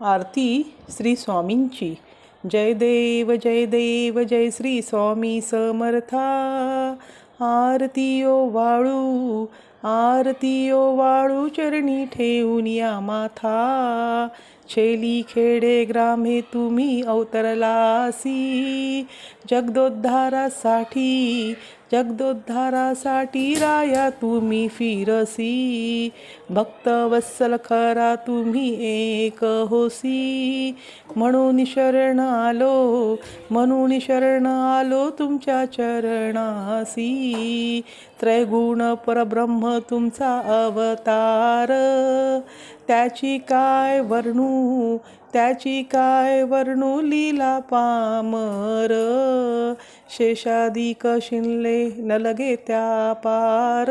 आरती श्री स्वामींची. जय देव जय देव जय श्री स्वामी समर्था. आरतीयो वाळू आरतीयो वाळू चरणी ठेवून या माथा. छेली खेडे ग्रामे तुम्ही अवतरलासी. जगदोद्धारासाठी जगदोद्धारासाठी राया तुम्ही फिरसी. भक्त वत्सल खरा तुम्ही एक होसी. म्हणून शरण आलो म्हणून शरण आलो तुमच्या चरणासी. त्रैगुण परब्रह्म तुमचा अवतार. त्याची काय वर्णू? त्याची काय वर्णू लीला पामर? शेषादिक शिनले न लगे त्या पार.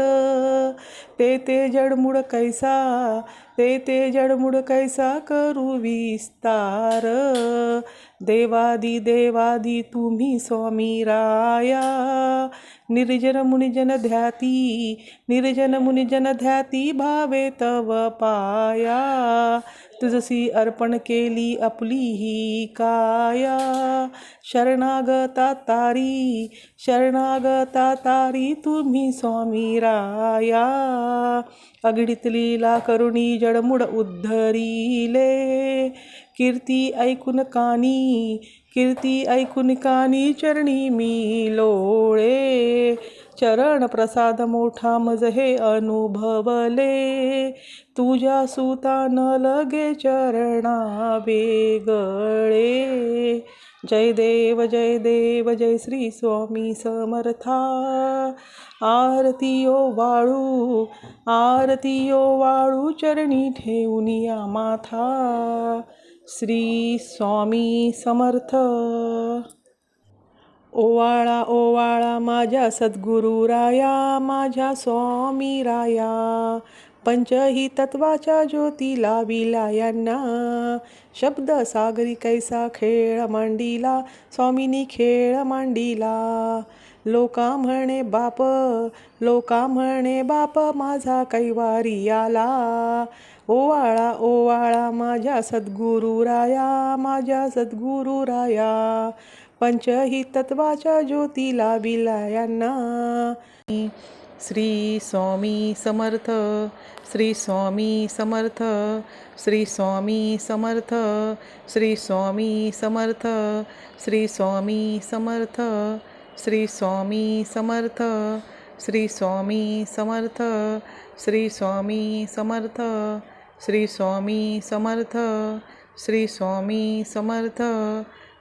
ते ते जडमुड कैसा ते ते जडमुड कैसा करू विस्तार. देवादी देवादी तुम्ही स्वामी राया. निर्जन मुनिजन ध्याती निर्जन मुनिजन ध्याती भावे तव पाया. तुझसी अर्पण केली आपली ही काया. शरणागता तारी शरणागता तारी तुम्ही स्वामी राया. अगडीत लीला करुणी जडमुड उद्धरिले. कीर्ती ऐकून कानी कीर्ती ऐकून कानी चरणी मी लोळे. चरण प्रसाद मोठा मज हे अनुभवले तुझ्या सुता न लगे चरणा वेगळे जय देव जय देव जय श्री स्वामी समर्था. आरतीयो वाळू आरतीयो वाळू चरणी ठेवून या माथा. श्री स्वामी समर्थ. ओवाळा ओवाळा माझ्या सद्गुरू राया माझ्या स्वामी राया पंचही तत्वाच्या ज्योतीला लाविला यांना. शब्द सागरी कैसा खेळ मांडीला स्वामीनी खेळ मांडीला. लोका म्हणे बाप लोका म्हणे बाप माझा कैवारी आला. ओवाळा ओवाळा माझ्या सद्गुरू राया माझ्या सद्गुरू राया पंचही तत्वाच्या ज्योती लाविला श्री स्वामी समर्थ श्री स्वामी समर्थ श्री स्वामी समर्थ श्री स्वामी समर्थ श्री स्वामी समर्थ श्री स्वामी समर्थ श्री स्वामी समर्थ श्री स्वामी समर्थ श्री स्वामी समर्थ श्री स्वामी समर्थ